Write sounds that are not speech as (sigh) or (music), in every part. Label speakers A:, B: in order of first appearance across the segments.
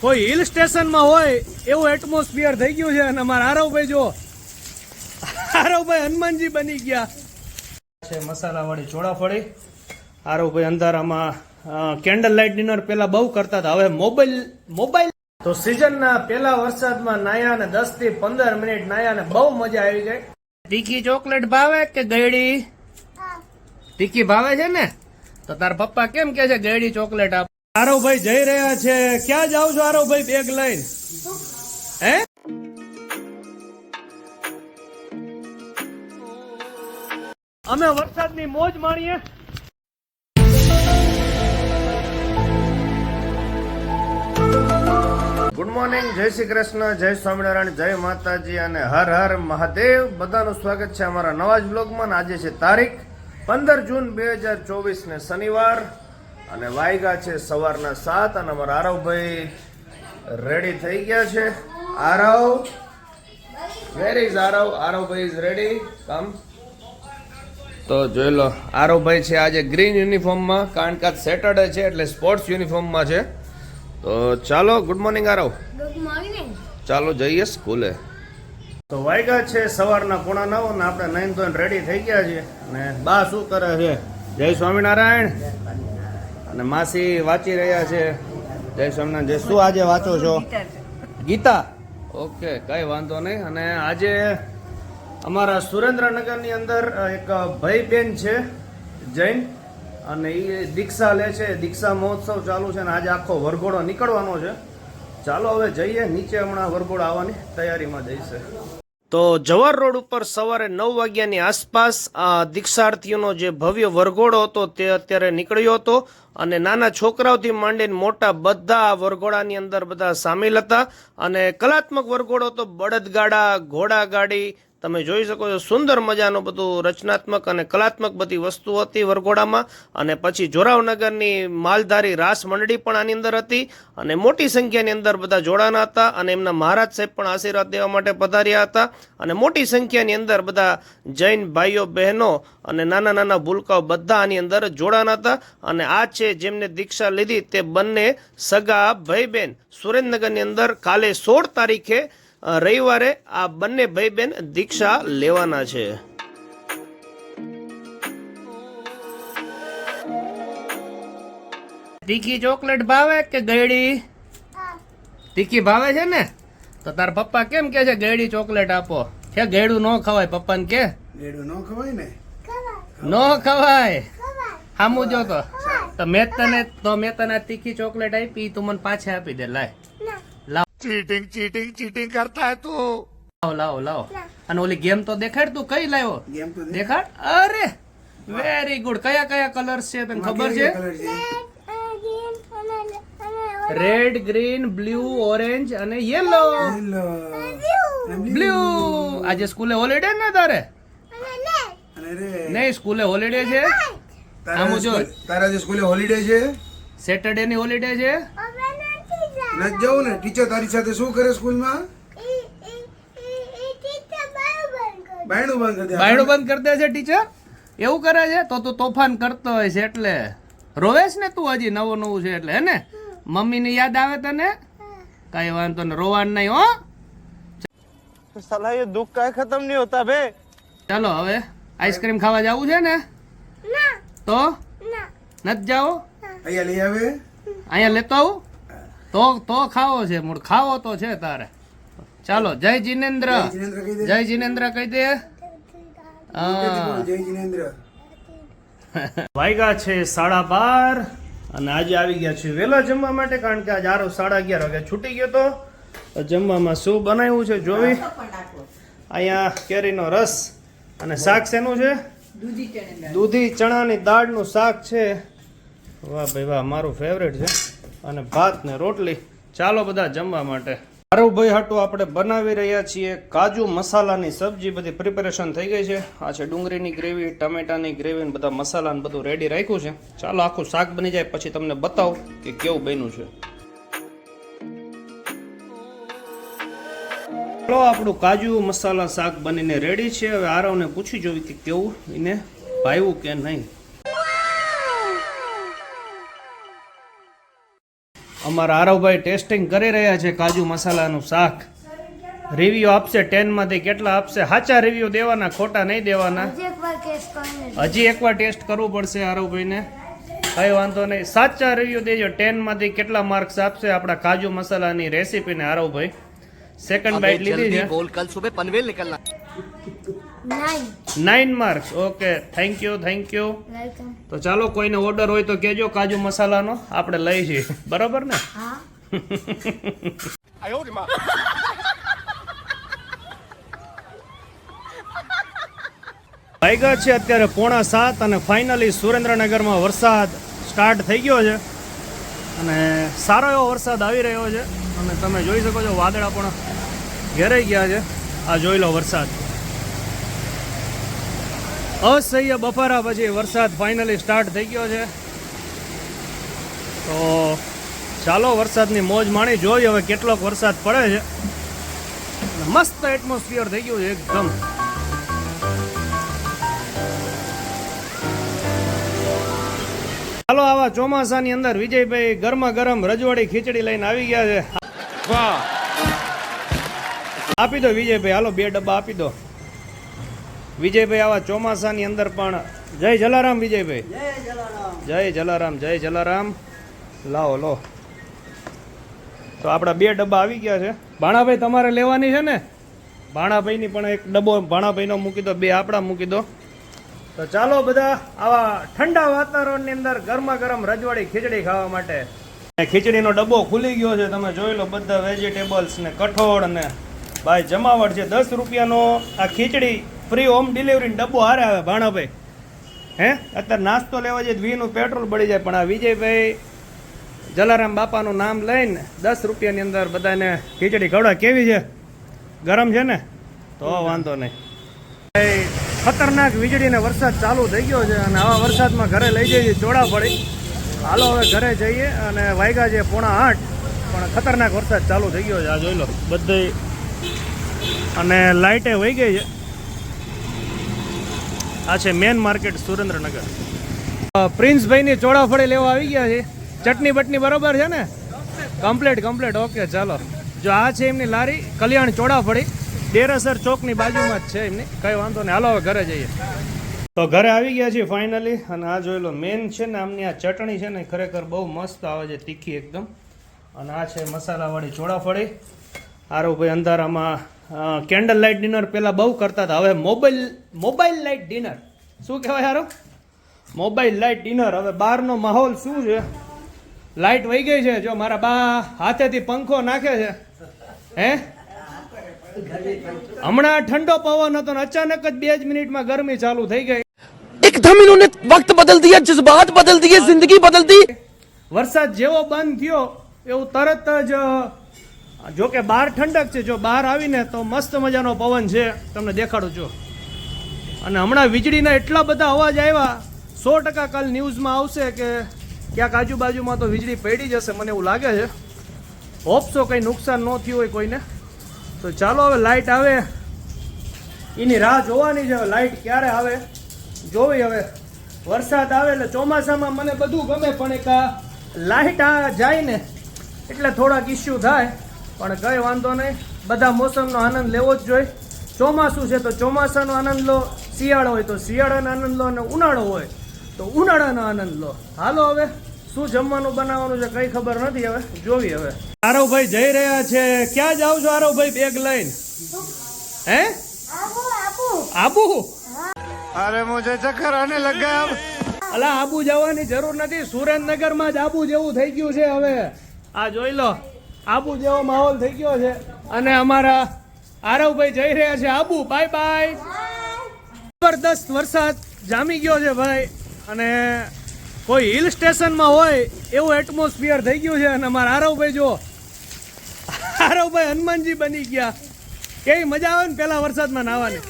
A: કોઈ હિલ સ્ટેશનમાં હોય એવું એટમોસ્ફિયર થઈ ગયું છે અને અમારા આરવભાઈ જો આરવભાઈ હનુમાનજી બની ગયા. છે મસાલાવાળી ચોળાફળી. આરવભાઈ અંધારામાં કેન્ડલ લાઇટ ડિનર પેલા બહુ કરતા હતા. હવે મોબાઈલ મોબાઈલ. તો સિઝનના પેલા વરસાદમાં નાયા ને દસથી પંદર મિનિટ નાયા ને બહુ મજા આવી ગઈ તીખી ચોકલેટ ભાવે કે ગયડી તીખી ભાવે છે ને? તો તાર પપ્પા કેમ કે છે ગયડી ચોકલેટ આપ. આરવભાઈ જઈ રહ્યા છે. ક્યાં જાવ છો આરવભાઈ બેગ લઈને? હે? અમે વરસાદની મોજ માણીએ. ગુડ મોર્નિંગ જય શ્રી કૃષ્ણ, જય સ્વામિનારાયણ, જય માતાજી અને હર હર મહાદેવ. બધાનું સ્વાગત છે અમારા નવા જ બ્લોગમાં આજે છે તારીખ પંદર જૂન બે હજાર ચોવીસ ને શનિવાર. અને વાયગા છે સવારના સાત અને અમારા આરવભાઈ રેડી થઈ ગયા છે. Aarav where is Aarav? આરવભાઈ is ready come તો જોઈ લો આરવભાઈ છે આજે ગ્રીન યુનિફોર્મમાં કારણ કે આજ સેટરડે છે એટલે સ્પોર્ટ્સ યુનિફોર્મમાં છે. તો ચાલો good morning Aarav.
B: Good morning
A: ચાલો જઈએ સ્કૂલે. તો વાયગા છે સવારના પોણા નવ ને આપણે નાઈન તો રેડી થઈ ગયા છીએ. અને બા શું કરે છે? જય સ્વામિનારાયણ. અને માસી વાંચી રહ્યા છે. જય સ્વામિનારાયણ. જય શું આજે વાંચો છો? ગીતા. ઓકે, કઈ વાંધો નહીં. અને આજે અમારા સુરેન્દ્રનગરની અંદર એક ભાઈ બેન છે, જૈન. અને એ દીક્ષા લે છે. દીક્ષા મહોત્સવ ચાલુ છે અને આજે આખો વરઘોડો નીકળવાનો છે. ચાલો હવે જઈએ. નીચે હમણાં વરઘોડો આવવાની તૈયારીમાં જઈશે. તો જવાહર રોડ ઉપર સવારે નવ વાગ્યાની આસપાસ આ દીક્ષાર્થીઓનો જે ભવ્ય વરઘોડો હતો તે અત્યારે નીકળ્યો હતો. અને નાના છોકરાઓથી માંડીને મોટા બધા આ વરઘોડાની અંદર બધા સામેલ હતા. અને કલાત્મક વરઘોડો તો બળદગાડા, ઘોડાગાડી, તમે જોઈ શકો છો, સુંદર મજાનું બધું રચનાત્મક અને કલાત્મક બધી વસ્તુ હતી વરઘોડામાં. અને પછી જોરાવનગરની માલધારી રાસ મંડળી પણ આની અંદર હતી. અને મોટી સંખ્યાની અંદર બધા જોડાના હતા અને એમના મહારાજ સાહેબ પણ આશીર્વાદ દેવા માટે પધાર્યા હતા. અને મોટી સંખ્યાની અંદર બધા જૈન ભાઈઓ, બહેનો અને નાના નાના ભૂલકાઓ બધા આની અંદર જોડાના હતા. અને આ છે જેમને દીક્ષા લીધી તે બંને સગા ભાઈ બહેન સુરેન્દ્રનગરની અંદર કાલે સોળ તારીખે રવિવારે આ બંને ભાઈ બહેન દીક્ષા લેવાના છે. તીખી ચોકલેટ ભાવે કે ગયડી? તીખી ભાવે છે ને? તો તાર પપ્પા કેમ કે છે ગયડી ચોકલેટ આપો. કે ગયડું ન ખવાય પપ્પાને કે?
C: ગેડું ન ખવાય ને?
A: ન ખવાય. હામું જો તો. તો મેં તને તો મેં તને આ તીખી ચોકલેટ આપી તું મને પાછી આપી દે લાય. લાવ.
C: ચીટિંગ ચીટિંગ ચીટિંગ કરતા હે તું.
A: લાવો લાવો લાવો. અને ઓલી ગેમ તો દેખાડ તું કઈ લાવ્યો
C: ગેમ તો
A: દેખાડ? અરે વેરી ગુડ કયા કયા કલર્સ છે તને ખબર છે? રેડ ગ્રીન બ્લુ ઓરેન્જ અને યેલો બ્લુ આજે સ્કૂલે હોલિડે ને તારે? નહીં સ્કૂલે હોલીડે છે? આમ
C: તારા જે સ્કૂલે હોલીડે છે?
A: સેટરડે ની હોલિડે છે?
C: નથી જવું ને? ટીચર તારી સાથે શું કરે સ્કૂલમાં બાયણું બંધ કરી દે.
A: છે ટીચર એવું કરે છે? તો તું તોફાન કરતો હોય છે એટલે. રોવેશ ને તું હજી નવું નવું છે એટલે હે ને? યાદ આવે તને? કઈ વાંધો ને રોવાનું નહીં હો.
D: સલાહ દુઃખ કઈ ખતમ નહીં હોતા ભે
A: ચાલો હવે. આઈસ્ક્રીમ ખાવા જવું છે ને? તો? નથી જાઓ?
C: અહીંયા લઈ આવે?
A: અહીંયા લેતો આવું? તો તો ખાવો છે મૂળ. ખાવો તો છે તારે. ચાલો જય જીનેન્દ્ર.
C: જીનેન્દ્ર કહી દે.
A: જય જીનેન્દ્ર કહી દે. હા.
C: જય જીનેન્દ્ર. (laughs)
A: વાગ્યા છે સાડા બાર અને આજે આવી ગયા છે વહેલા જમવા માટે કારણ કે આજે આરો સાડા અગિયાર વાગે છૂટી ગયો તો તો જમવામાં શું બનાવ્યું છે જોવી? અહીંયા કેરીનો રસ અને શાક શેનું છે? દૂધી ચણાની દાળનું શાક છે. વાહ ભાઈ વાહ મારું ફેવરેટ છે. અને ભાત ને રોટલી. ચાલો બધા જમવા માટે. ભાઈ હાટું આપણે બનાવી રહ્યા છીએ. કાજુ મસાલાની સબ્જી બધી પ્રિપેરેશન થઈ ગઈ છે. આ છે ડુંગળીની ગ્રેવી ટમેટાની ગ્રેવી બધા મસાલાને બધું રેડી રાખ્યું છે. ચાલો આખું શાક બની જાય પછી તમને બતાવું કે કેવું બન્યું છે. ચાલો આપણું કાજુ મસાલા શાક બનીને રેડી છે. હવે આરવને પૂછી જોવી કે કેવું એને ભાવ્યું કે નહીં. અમારા આરવભાઈ ટેસ્ટિંગ કરી રહ્યા છે કાજુ મસાલાનું શાક. રિવ્યુ આપશે ટેનમાંથી કેટલા આપશે? સાચા રિવ્યુ દેવાના ખોટા નહીં દેવાના?
B: હજી એકવાર
A: ટેસ્ટ કરવું પડશે આરવભાઈને. કઈ વાંધો નહીં. સાચા રિવ્યુ દેજો. ટેનમાંથી કેટલા માર્ક્સ આપશે આપણા કાજુ મસાલાની રેસીપીને આરવભાઈ? સેકન્ડ બાઇટ લીધી છે
E: બોલ કલ સુબહ પનવેલ નીકળના
B: 9
A: 9 marks okay thank you thank you તો ચાલો કોઈને ઓર્ડર હોય તો કેજો કાજુ મસાલાનો. આપણે લઈ છીએ બરોબર ને?
B: હા. (laughs)
A: છે અત્યારે પોણા સાત અને ફાઇનલી સુરેન્દ્રનગરમાં વરસાદ સ્ટાર્ટ થઈ ગયો છે. અને સારો એવો વરસાદ આવી રહ્યો છે. અને તમે જોઈ શકો છો, વાદળા પણ ઘેરાઈ ગયા છે. આ જોઈ લો વરસાદ. અસહ્ય બફારા પછી વરસાદ ફાઇનલી સ્ટાર્ટ થઈ ગયો છે. તો ચાલો વરસાદની મોજ માણી જોઈએ હવે કેટલોક વરસાદ પડે છે. મસ્ત એટમોસ્ફિયર થઈ ગયું છે એકદમ. ચાલો આવા ચોમાસાની અંદર વિજયભાઈ ગરમા ગરમ રજવાડી ખીચડી લઈને આવી ગયા છે. આપી દો વિજયભાઈ હાલો બે ડબ્બા આપી દો. વિજયભાઈ આવા ચોમાસાની અંદર પણ જય જલારામ વિજયભાઈ. જય જલારામ જય જલારામ. લાવો લો. તો આપણા બે ડબ્બા આવી ગયા છે. ભાણાભાઈ તમારે લેવાની છે ને? ભાણાભાઈની પણ એક ડબ્બો ભાણાભાઈનો મૂકી દો બે આપણા મૂકી દો. તો ચાલો બધા આવા ઠંડા વાતાવરણની અંદર ગરમા ગરમ રજવાડી ખીચડી ખાવા માટે ખીચડીનો ડબ્બો ખુલી ગયો છે. તમે જોઈ લો બધા વેજીટેબલ્સ ને કઠોળ ને ભાઈ જમાવટ છે. દસ રૂપિયાનો આ ખીચડી ફ્રી હોમ ડિલિવરી ડબ્બો હારે આવે ભાણાભાઈ. હે? અત્યારે નાસ્તો લેવા જઈએ વીનું પેટ્રોલ બળી જાય. પણ આ વિજયભાઈ જલારામ બાપાનું નામ લઈને દસ રૂપિયાની અંદર બધાને ખીચડી ખવડા કેવી છે? ગરમ છે ને? તો વાંધો નહીં. ખતરનાક વીજળીને વરસાદ ચાલુ થઈ ગયો છે અને આવા વરસાદમાં ઘરે લઈ જઈએ ચોડા પડી હાલો, હવે ઘરે જઈએ અને વાયગા છે પોણા આઠ, પણ ખતરનાક વરસાદ ચાલુ થઈ ગયો છે. આ જોઈ લો, બધે અને લાઇટે વહી ગઈ છે. આ છે મેન માર્કેટ સુરેન્દ્રનગર. પ્રિન્સભાઈની ચોળાફળી લેવા આવી ગયા છે. ચટણી બટની બરોબર છે ને? કમ્પ્લીટ કમ્પ્લીટ ઓકે ચાલો. જો આ છે એમની લારી, કલ્યાણ ચોળાફળી. ડેરાસર ચોકની બાજુમાં જ છે એમની. કઈ વાંધો નહીં. હાલો, હવે ઘરે જઈએ. તો ઘરે આવી ગયા છીએ ફાઇનલી અને આ જોઈ લો મેન છે ને આમની આ ચટણી છે ને ખરેખર બહુ મસ્ત આવે છે, તીખી એકદમ. અને આ છે મસાલાવાળી ચોળાફળી. આરોભાઈ અંધારામાં કેન્ડલ લાઇટ ડિનર પહેલાં બહુ કરતા હતા. હવે મોબાઈલ મોબાઈલ લાઇટ ડિનર શું કહેવાય હારો? મોબાઈલ લાઇટ ડિનર હવે બહારનો માહોલ શું છે? લાઇટ વહી ગઈ છે. જો મારા બા હાથેથી પંખો નાખે છે. હે? હમણાં ઠંડો પવન હતો ને અચાનક જ બે જ મિનિટમાં ગરમી ચાલુ થઈ ગઈ.
E: એકદમ ઇન્હોને વક્ત બદલ દિયા જજ્બાત બદલ દિયે જિંદગી બદલ દી
A: વરસાદ જેવો બંધ થયો, એવું તરત જ જો કે બહાર ઠંડક છે, જો બહાર આવીને તો મસ્ત મજાનો પવન છે, તમને દેખાડું જો અને હમણાં વીજળીના એટલા બધા અવાજ આવ્યા, સો ટકા કાલ ન્યૂઝમાં આવશે કે ક્યાંક આજુબાજુમાં તો વીજળી પડી જશે, મને એવું લાગે છે. હોપસો કંઈ નુકસાન ન થયું હોય કોઈને. તો ચાલો હવે લાઇટ આવે. એની રાહ જોવાની છે લાઇટ ક્યારે આવે? જોવી હવે વરસાદ આવે એટલે ચોમાસામાં મને બધું ગમે પણ એક આ લાઇટ આ જાય ને એટલે થોડાક ઇસ્યુ થાય. પણ કંઈ વાંધો નહીં બધા મોસમનો આનંદ લેવો જ જોઈએ. ચોમાસું છે તો ચોમાસાનો આનંદ લો શિયાળો હોય તો શિયાળાનો આનંદ લો અને ઉનાળો હોય તો ઉનાળાનો આનંદ લો. હાલો હવે શું જમવાનું બનાવવાનું છે કઈ ખબર નથી હવે જોવી હવે. આરવભાઈ જઈ રહ્યા છે. ક્યાં જાવ છો આરવભાઈ બેગ લઈને? હે?
B: આબુ?
D: અરે મુજે ચક્કર આને લગા
A: અલા આબુ જવાની જરૂર નથી. સુરેન્દ્રનગરમાં જ આબુ જેવું થઈ ગયું છે હવે. આ જોઈ લો. આબુ જેવો માહોલ થઈ ગયો છે. અને અમારા આરવભાઈ જઈ રહ્યા છે. Abu bye bye. જબરદસ્ત વરસાદ જામી ગયો છે ભાઈ. અને કોઈ હિલ સ્ટેશનમાં હોય એવું એટમોસ્ફિયર થઈ ગયું છે. અને અમારા આરવભાઈ જો આરવભાઈ હનુમાનજી બની ગયા. કેવી મજા આવે ને પેલા વરસાદમાં
B: નાવાની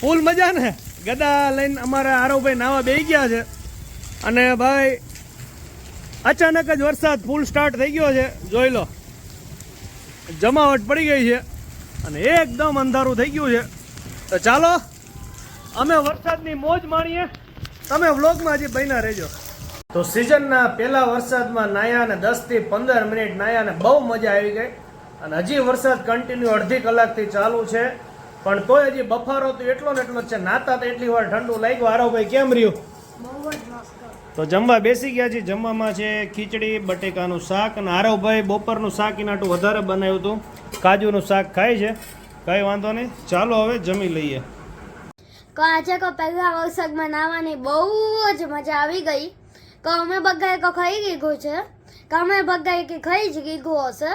A: ફૂલ મજા ને? ગદા લઈને અમારા આરવભાઈ નાવા બેસી ગયા છે. અને ભાઈ, અચાનક જ વરસાદ ફૂલ સ્ટાર્ટ થઈ ગયો છે. જોઈ લો. જમાવટ પડી ગઈ છે અને એકદમ અંધારું થઈ ગયું છે. તો ચાલો, અમે વરસાદની મોજ માણીએ. તમે વ્લોગમાં હજી બન્યા રહેજો. તો સિઝનના પહેલા વરસાદમાં નાયા અને દસથી પંદર મિનિટ નાયા અને બહુ મજા આવી ગઈ. અને હજી વરસાદ કન્ટિન્યુ અડધી કલાકથી ચાલુ છે. પણ તોય હજી બફારો તો એટલો ને એટલો જ છે. નાતા તો એટલી વાર ઠંડુ લાગ્યું. હારો ભાઈ કેમ રહ્યું? તો જમવા બેસી ગયા છે. જમવામાં છે ખીચડી બટેકાનું શાક અને આરવભાઈ બપોરનું શાક એનાટું વધારે બનાવ્યું હતું. કાજુનું શાક ખાય છે. કંઈ વાંધો નહીં. ચાલો હવે જમી લઈએ.
B: તો આજે કો પહેલા વરસાદમાં નાવાની બહુ જ મજા આવી ગઈ. તો અમે બગાએ કો ખાઈ ગયું છે. કે અમે બગાએ કે ખાઈ જ ગયું હશે.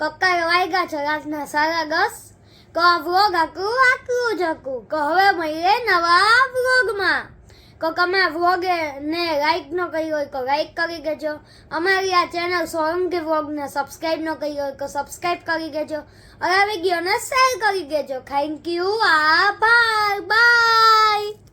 B: કક્કાએ વાગ્યા છે. રાતના સાડા દસ. આ વ્લોગ આકરું આકરું જ હતું તો હવે મળીએ નવા વ્લોગમાં. તો તમે વ્લોગે ને લાઈક ન કરી હોય તો લાઈક કરી દેજો. અમારી આ ચેનલ સોરંગી વ્લોગને સબસ્ક્રાઈબ ન કરી હોય તો સબસ્ક્રાઈબ કરી દેજો. અને વિડીયોને શેર કરી દેજો. થેન્ક યુ આભાર. બાય